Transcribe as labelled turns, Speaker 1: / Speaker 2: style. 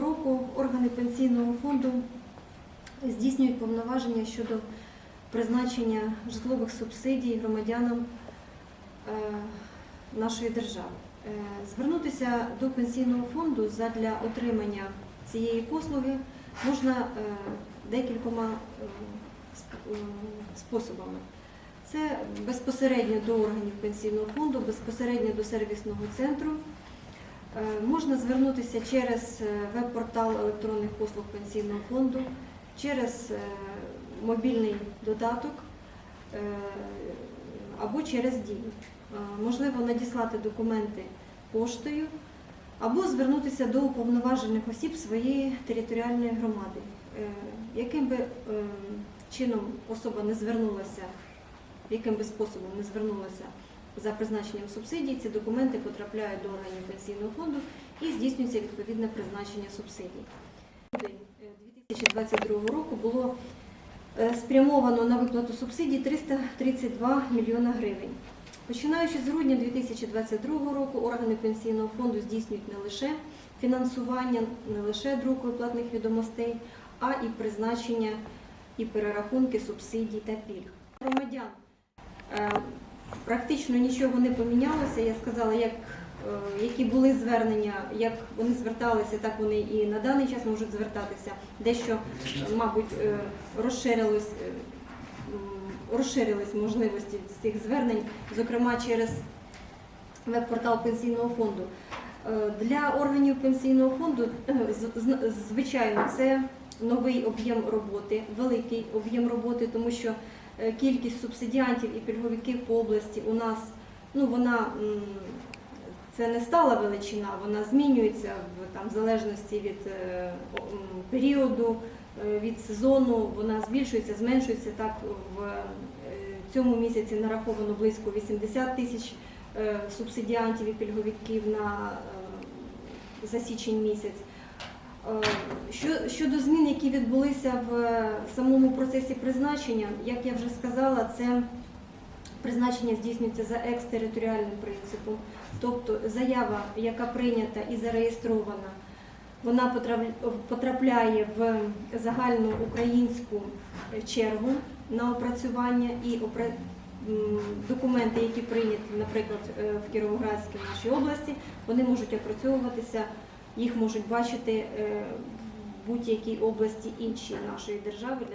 Speaker 1: року органи пенсійного фонду здійснюють повноваження щодо призначення житлових субсидій громадянам е, нашої держави. Е, Звернутися до пенсійного фонду задля отримання цієї послуги можна е, декількома сп- способами. Це безпосередньо до органів пенсійного фонду, безпосередньо до сервісного центру. Е, Можна звернутися через е, веб-портал електронних послуг пенсійного фонду, через е, мобільний додаток або через дію. Можливо надіслати документи поштою або звернутися до уповноважених осіб своєї територіальної громади. Яким би чином особа не звернулася, яким би способом не звернулася за призначенням субсидій, ці документи потрапляють до органів пенсійного фонду і здійснюється відповідне призначення субсидій. Е, 2022 року було е, спрямовано на виплату субсидій 332 мільйона гривень. Починаючи з грудня 2022 року, органи пенсійного фонду здійснюють не лише фінансування, не лише друк виплатних відомостей, а і призначення і перерахунки субсидій та пільг. Громадян е, практично нічого не помінялося. Я сказала, як, е, які були звернення, як вони зверталися, так вони і на даний час можуть звертатися. Дещо, мабуть, е, розширилось, е, розширились можливості цих звернень, зокрема через веб-портал пенсійного фонду. Для органів пенсійного фонду, звичайно, це новий об'єм роботи, великий об'єм роботи, тому що кількість субсидіантів і пільговиків по області у нас, ну вона це не стала величина, вона змінюється в там в залежності від е, періоду, е, від сезону. Вона збільшується, зменшується. Так в е, цьому місяці нараховано близько 80 тисяч е, субсидіантів і пільговиків на е, за січень місяць. Е, Що, щодо змін, які відбулися в е, самому процесі призначення, як я вже сказала, це призначення здійснюється за екстериторіальним принципом, тобто заява, яка прийнята і зареєстрована, вона потрапляє в загальну українську чергу на опрацювання і опра- документи, які прийняті, наприклад, е, в Кіровоградській нашій області, вони можуть опрацьовуватися, їх можуть бачити е, в будь-якій області іншої нашої держави.